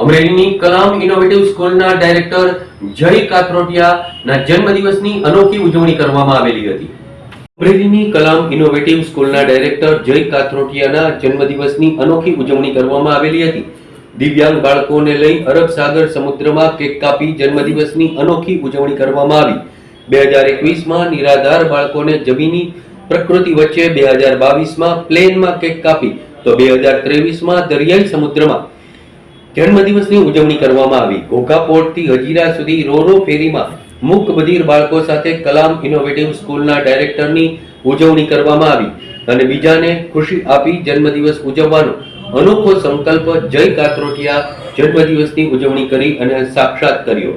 અમરેલીની Kalam innovative સ્કૂલના director Jay કાથરોટિયાના જન્મદિવસની અનોખી ઉજવણી કરવામાં આવેલી હતી. અમરેલીની કલામ ઇનોવેટિવ સ્કૂલના ડાયરેક્ટર જય કાથરોટિયાના જન્મદિવસની અનોખી ઉજવણી કરવામાં આવેલી હતી. દિવ્યાંગ બાળકોને લઈ અરબ સાગર સમુદ્રમાં કેક કાપી જન્મદિવસની અનોખી ઉજવણી કરવામાં આવી. બે હજાર એકવીસમાં નિરાધાર બાળકોને જમીની પ્રકૃતિ વચ્ચે બે હજાર બાવીસમાં પ્લેનમાં કેક કાપી. તો બે હજાર ત્રેવીસમાં દરિયાઈ સમુદ્રમાં જન્મદિવસની ઉજવણી કરવામાં આવી. ઘોઘા હજીરા સુધી રો રો ફેરીમાં મૂક બધિર બાળકો સાથે કલામ ઇનોવેટિવ સ્કૂલના ડાયરેક્ટરની ઉજવણી કરવામાં આવી અને બીજાને ખુશી આપી જન્મદિવસ ઉજવવાનો અનોખો સંકલ્પ જય કાથરોટિયા જન્મદિવસની ઉજવણી કરી અને સાક્ષાત કર્યો.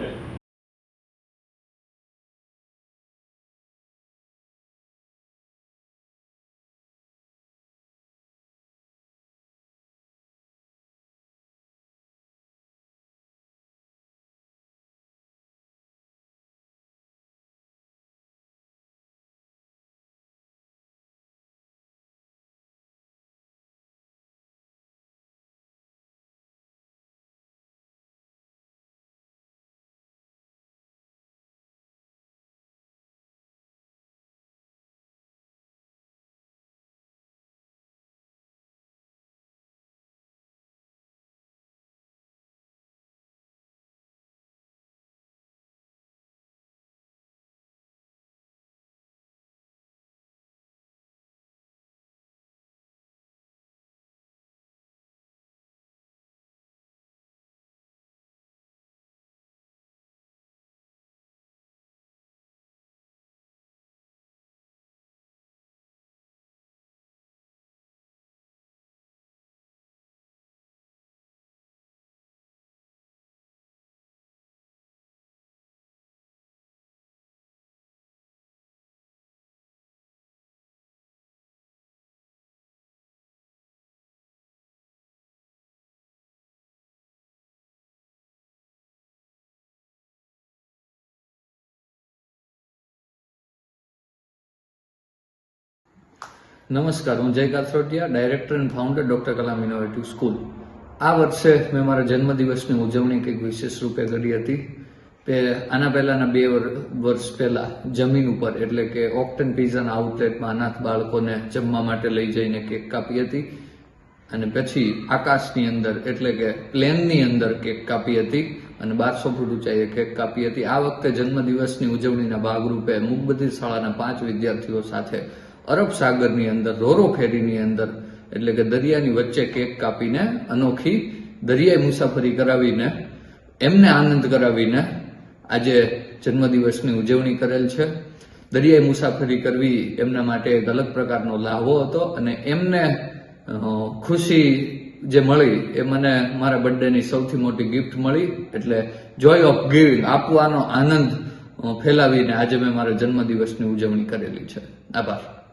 નમસ્કાર, હું Jay Kathrotiya director and founder doctor Kalam innovative school આ વર્ષે મેં મારા જન્મદિવસની ઉજવણી કંઈક વિશેષ રૂપે કરી હતી તે આના પહેલાંના બે વર- વર્ષ પહેલાં જમીન ઉપર, એટલે કે ઓક્ટન પિઝાના આઉટલેટમાં અનાથ બાળકોને જમવા માટે લઈ જઈને કેક કાપી હતી અને પછી આકાશની અંદર, એટલે કે પ્લેનની અંદર કેક કાપી હતી અને બારસો ફૂટ ઊંચાઈએ કેક કાપી હતી. આ વખતે જન્મદિવસની ઉજવણીના ભાગરૂપે મુકબધિર શાળાના પાંચ વિદ્યાર્થીઓ સાથે અરબ સાગરની અંદર રોરો ફેરીની અંદર, એટલે કે દરિયાની વચ્ચે કેક કાપીને, અનોખી દરિયાઈ મુસાફરી કરાવીને, એમને આનંદ કરાવીને આજે જન્મદિવસની ઉજવણી કરેલ છે. દરિયાઈ મુસાફરી કરવી એમના માટે એક અલગ પ્રકારનો લાહવો હતો અને એમને ખુશી જે મળી એ મને મારા બર્થડેની સૌથી મોટી ગિફ્ટ મળી. એટલે જોય ઓફ ગિવિંગ આપવાનો આનંદ ફેલાવીને આજે મેં મારા જન્મદિવસની ઉજવણી કરેલી છે. આભાર.